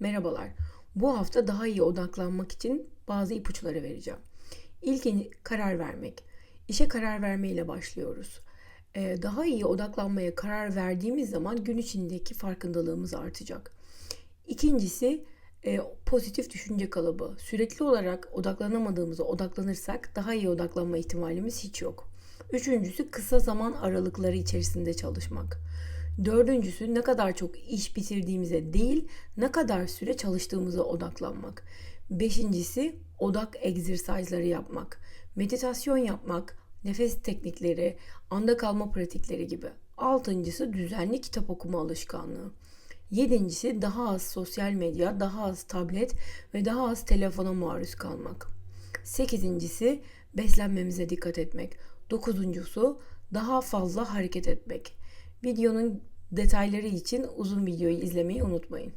Merhabalar. Bu hafta daha iyi odaklanmak için bazı ipuçları vereceğim. İlk karar vermek. İşe karar vermeyle başlıyoruz. Ee, daha iyi odaklanmaya karar verdiğimiz zaman gün içindeki farkındalığımız artacak. İkincisi e, pozitif düşünce kalıbı. Sürekli olarak odaklanamadığımıza odaklanırsak daha iyi odaklanma ihtimalimiz hiç yok. Üçüncüsü kısa zaman aralıkları içerisinde çalışmak. Dördüncüsü ne kadar çok iş bitirdiğimize değil, ne kadar süre çalıştığımıza odaklanmak. Beşincisi odak egzersizleri yapmak. Meditasyon yapmak, nefes teknikleri, anda kalma pratikleri gibi. Altıncısı düzenli kitap okuma alışkanlığı. Yedincisi daha az sosyal medya, daha az tablet ve daha az telefona maruz kalmak. Sekizincisi beslenmemize dikkat etmek. Dokuzuncusu daha fazla hareket etmek. Videonun detayları için uzun videoyu izlemeyi unutmayın.